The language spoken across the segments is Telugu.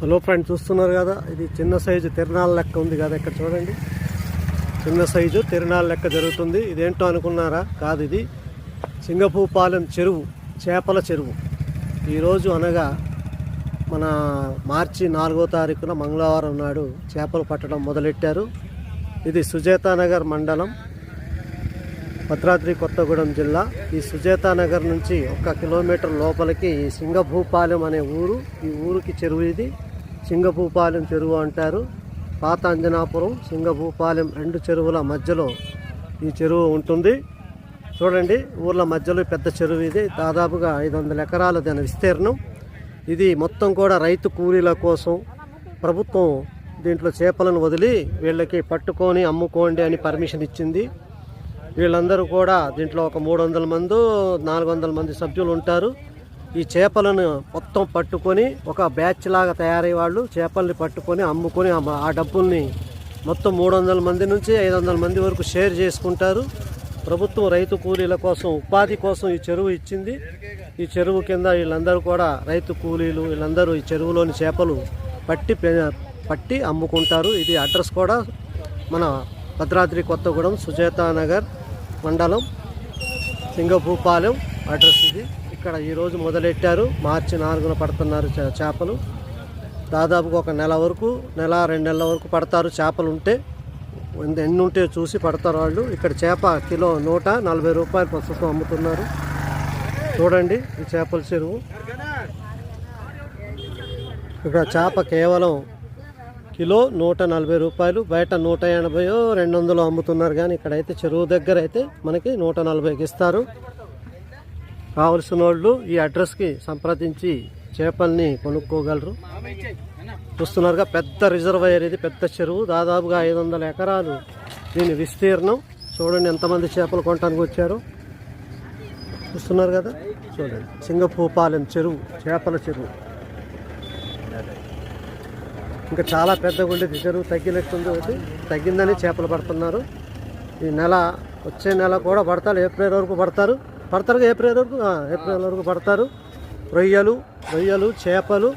హలో ఫ్రెండ్ చూస్తున్నారు కదా? ఇది చిన్న సైజు తిరణాల లెక్క ఉంది కదా ఇక్కడ చూడండి. చిన్న సైజు తిరణాల లెక్క జరుగుతుంది. ఇదేంటో అనుకున్నారా? కాదు ఇది. సింగపూపాలెం చెరువు చేపల చెరువు. ఈరోజు అనగా మన మార్చి నాలుగో తారీఖున మంగళవారం నాడు చేపలు పట్టడం మొదలెట్టారు. ఇది సుజేతానగర్ మండలం భద్రాద్రి కొత్తగూడెం జిల్లా. ఈ సుజేతానగర్ నుంచి ఒక కిలోమీటర్ లోపలికి ఈ సింగభూపాలెం అనే ఊరు ఈ ఊరికి చెరువు ఇది. సింగభూపాలెం చెరువు అంటారు. పాత అంజనాపురం సింగభూపాలెం రెండు చెరువుల మధ్యలో ఈ చెరువు ఉంటుంది. చూడండి ఊర్ల మధ్యలో పెద్ద చెరువు ఇది. దాదాపుగా ఐదు వందల ఎకరాల దాని విస్తీర్ణం. ఇది మొత్తం కూడా రైతు కూలీల కోసం ప్రభుత్వం దీంట్లో చేపలను వదిలి వీళ్ళకి పట్టుకొని అమ్ముకోండి అని పర్మిషన్ ఇచ్చింది. వీళ్ళందరూ కూడా దీంట్లో ఒక మూడు వందల మంది నాలుగు వందల మంది సభ్యులు ఉంటారు. ఈ చేపలను మొత్తం పట్టుకొని ఒక బ్యాచ్ లాగా తయారయ్యే వాళ్ళు చేపల్ని పట్టుకొని అమ్ముకొని ఆ- డబ్బుల్ని మొత్తం మూడు వందల మంది నుంచి ఐదు వందల మంది వరకు షేర్ చేసుకుంటారు. ప్రభుత్వం రైతు కూలీల కోసం ఉపాధి కోసం ఈ చెరువు ఇచ్చింది. ఈ చెరువు కింద వీళ్ళందరూ కూడా రైతు కూలీలు వీళ్ళందరూ ఈ చెరువులోని చేపలు పట్టి పె- పట్టి అమ్ముకుంటారు. ఇది అడ్రస్ కూడా మన భద్రాద్రి కొత్తగూడెం సుజేతా నగర్ మండలం సింగభూపాలెం అడ్రస్ ఇది. ఇక్కడ ఈరోజు మొదలెట్టారు? మార్చి నాలుగున పడుతున్నారు చే- చేపలు. దాదాపుగా ఒక నెల వరకు నెల రెండు నెలల వరకు పడతారు చేపలు ఉంటే. ఎన్ని ఉంటే చూసి పడతారు వాళ్ళు. ఇక్కడ చేప కిలో నూట నలభై రూపాయలు ప్రస్తుతం అమ్ముతున్నారు. చూడండి ఈ చేపల చెరువు. ఇక్కడ చేప కేవలం కిలో నూట నలభై రూపాయలు. బయట నూట ఎనభై రెండు వందలు అమ్ముతున్నారు. కానీ ఇక్కడైతే చెరువు దగ్గర అయితే మనకి నూట నలభైకి ఇస్తారు. కావలసిన వాళ్ళు ఈ అడ్రస్కి సంప్రదించి చేపల్ని కొనుక్కోగలరు. చూస్తున్నారుగా పెద్ద రిజర్వాయర్ ఇది పెద్ద చెరువు. దాదాపుగా ఐదు వందల ఎకరాలు దీని విస్తీర్ణం. చూడండి ఎంతమంది చేపలు కొనడానికి వచ్చారు. చూస్తున్నారు కదా? చూడండి. సింగపూపాలెం చెరువు చేపల చెరువు. ఇంకా చాలా పెద్దగా ఉండేది. చెరువు తగ్గినట్టుంది ఒకటి. తగ్గిందని చేపలు పడుతున్నారు. ఈ నెల వచ్చే నెల కూడా పడతారు. ఏప్రిల్ వరకు పడతారు. పడతారు ఏప్రిల్ వరకు? ఏప్రిల్ వరకు పడతారు. రొయ్యలు రొయ్యలు చేపలు.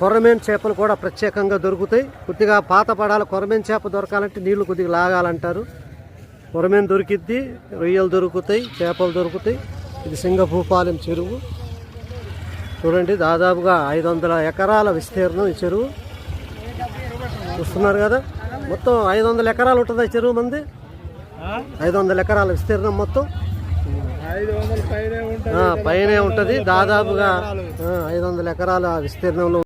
కొరమేన్ చేపలు కూడా ప్రత్యేకంగా దొరుకుతాయి. కొద్దిగా పాత పడాల. కొరమేన్ చేప దొరకాలంటే నీళ్ళు కొద్దిగా లాగాలంటారు. కొరమేన్ దొరికిద్ది రొయ్యలు దొరుకుతాయి చేపలు దొరుకుతాయి. ఇది సింగభూపాలెం చెరువు. చూడండి దాదాపుగా ఐదు వందల ఎకరాల విస్తీర్ణం ఈ చెరువు. చూస్తున్నారు కదా? మొత్తం ఐదు వందల ఎకరాలు ఉంటుంది చెరువు మంది? ఐదు వందల ఎకరాల విస్తీర్ణం మొత్తం. పైనే ఉంటుంది ఆ, పైనే ఉంటుంది. దాదాపుగా ఐదు వందల ఎకరాల విస్తీర్ణంలో